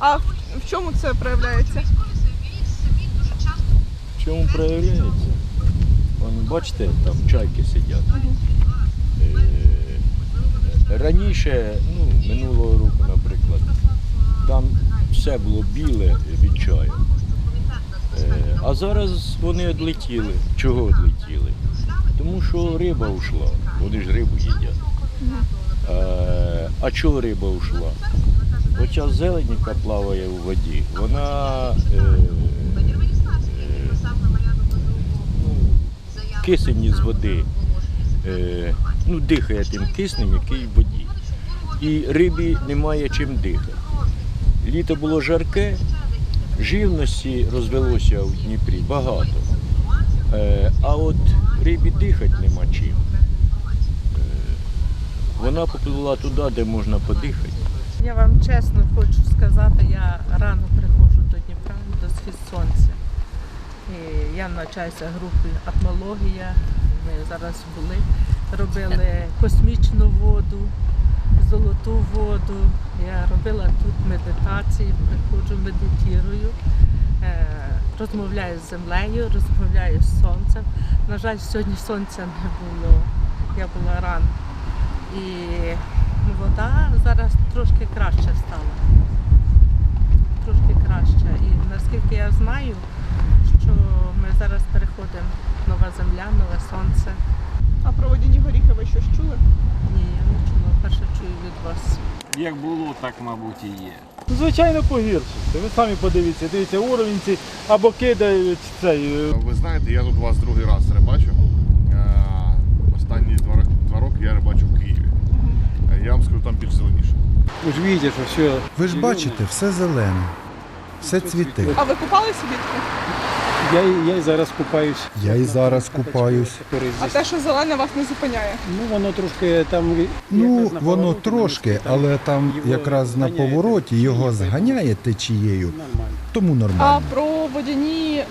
А в, в чому це проявляється? В чому проявляється? Вон, бачите, там чайки сидять. Е, Раніше, ну, минулого року, наприклад, там все було біле від чаю. Е, А зараз вони відлетіли. Чого відлетіли? Тому що риба ушла. Вони ж рибу їдять. Е, А чого риба ушла? Оця зелень, яка плаває у воді, вона е, е, ну, кисень із води е, ну, дихає тим киснем, який в воді. І рибі немає чим дихати. Літо було жарке, живності розвелося в Дніпрі багато. Е, а от рибі дихати нема чим. Е, вона попливла туди, де можна подихати. Я вам чесно хочу сказати, я рано приходжу до Дніпра, до схід сонця. І я навчаюся в групі атмологія. Ми зараз були, робили космічну воду, золоту воду. Я робила тут медитації, приходжу, медитірую, е, розмовляю з землею, розмовляю з сонцем. На жаль, сьогодні сонця не було. Я була рано. І вода зараз трошки краще стала. Трошки краще. І наскільки я знаю, що ми зараз переходимо нова земля, нове сонце. А про водяні горіхи ви щось чули? Ні, я не чула. Перше чую від вас. Як було, так, мабуть, і є. Звичайно, погіршився. Ви самі подивіться, дивіться, уровень ці або кидають цей. е, Ви знаєте, я тут вас другий раз рибачу. Е, Останні два, ро- два роки я рибачу в Києві. Я вам скажу, там більш зеленіше. Ви ж бачите, що все. Ви ж бачите, все зелене, все цвіте. А ви купалися влітку? Я, і- я і зараз купаюсь. Я і зараз купаюсь. А те, що зелене вас не зупиняє. Ну воно трошки там. Ну, воно повороті трошки, там але там його якраз на зганяє повороті його зганяє течією, Нормально. тому А нормально. про водяні е,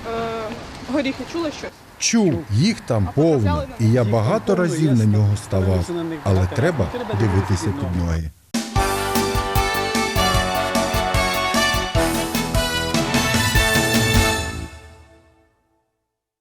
горіхи чули щось? Чув, їх там повно, і я багато разів на нього ставав, але треба дивитися під ноги.